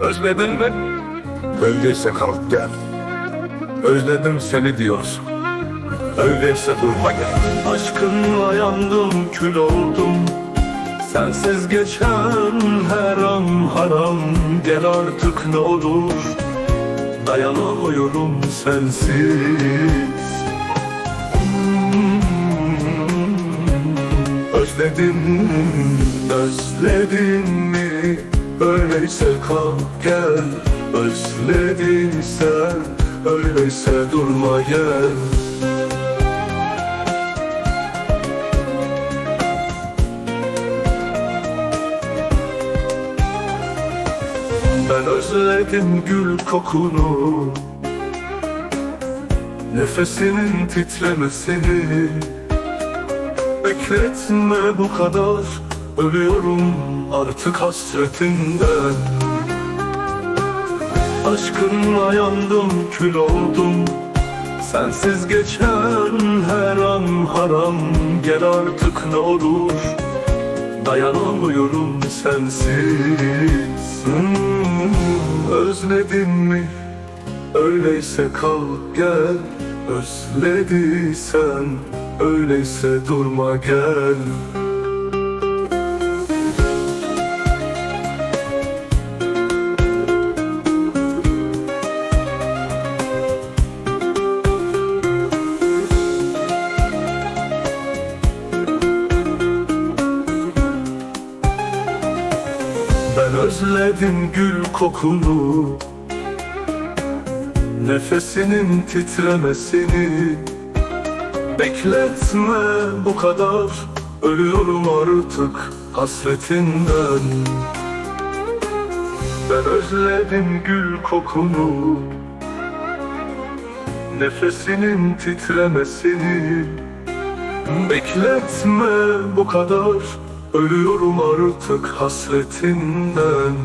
Özledin mi? Öyleyse kalk gel. Özledim seni diyorsun. Öyleyse durma gel. Aşkınla yandım kül oldum Sensiz geçen her an haram Gel artık ne olur Dayanamıyorum sensiz Özledin, özledin mi? Öyleyse kalk gel. Özlediysen, öyleyse durma gel. Ben özledim gül kokunu Nefesinin titremesini Bekletme bu kadar Ölüyorum artık hasretinden. Aşkınla yandım kül oldum. Sensiz geçen her an haram. Gel artık ne olur. Dayanamıyorum sensiz. Hmm, Özledin mi? Öyleyse kal gel. Özlediysen Öyleyse durma gel Ben özledim gül kokunu. Nefesinin titremesini. Bekletme bu kadar. Ölüyorum artık hasretinden. Ben özledim gül kokunu. Nefesinin titremesini. Bekletme bu kadar Ölüyorum artık hasretinden